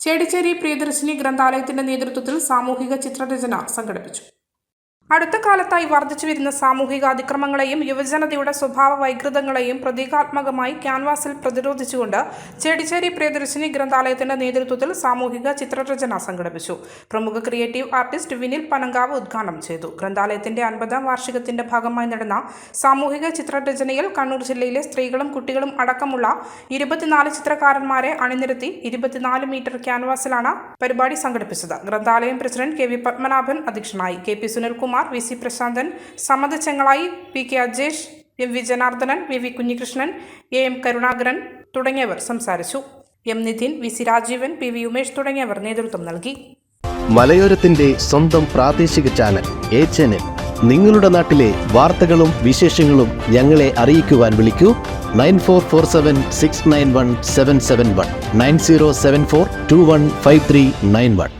ചേടിച്ചേരി പ്രിയദർശിനി ഗ്രന്ഥാലയത്തിന്റെ നേതൃത്വത്തിൽ സാമൂഹിക ചിത്രരചന സംഘടിപ്പിച്ചു അടുത്ത കാലത്തായി വർദ്ധിച്ചു വരുന്ന സാമൂഹിക അതിക്രമങ്ങളെയും യുവജനതയുടെ സ്വഭാവ വൈകൃതങ്ങളെയും പ്രതീകാത്മകമായി ക്യാൻവാസിൽ പ്രതിരോധിച്ചുകൊണ്ട് ചേടിച്ചേരി പ്രിയദർശിനി ഗ്രന്ഥാലയത്തിന്റെ നേതൃത്വത്തിൽ സാമൂഹിക ചിത്രരചന സംഘടിപ്പിച്ചു. പ്രമുഖ ക്രിയേറ്റീവ് ആർട്ടിസ്റ്റ് വിനിൽ പനങ്കാവ് ഉദ്ഘാടനം ചെയ്തു. ഗ്രന്ഥാലയത്തിന്റെ അൻപതാം വാർഷികത്തിന്റെ ഭാഗമായി നടന്ന സാമൂഹിക ചിത്രരചനയിൽ കണ്ണൂർ ജില്ലയിലെ സ്ത്രീകളും കുട്ടികളും അടക്കമുള്ള ഇരുപത്തിനാല് ചിത്രകാരന്മാരെ അണിനിരത്തി ഇരുപത്തിനാല് മീറ്റർ ക്യാൻവാസിലാണ് പരിപാടി സംഘടിപ്പിച്ചത്. ഗ്രന്ഥാലയം പ്രസിഡന്റ് കെ വി പത്മനാഭൻ അധ്യക്ഷനായി. K P Sunilkumar V C Prashanthan സമ്മത Chengalayi P K Ajesh M V Janardhanan V V Kunhikrishnan A M Karunakaran തുടങ്ങിയവർ സംസാരിച്ചു. M Nithin V C Rajeevan P V Umesh തുടങ്ങിയവർ നേതൃത്വം നൽകി. മലയോരത്തിന്റെ സ്വന്തം പ്രാദേശിക ചാനൽ എ ചാനൽ. നിങ്ങളുടെ നാട്ടിലെ വാർത്തകളും വിശേഷങ്ങളും ഞങ്ങളെ അറിയിക്കുവാൻ വിളിക്കൂ. Nine four four seven six nine one seven seven one. Nine zero seven four two one five three nine one.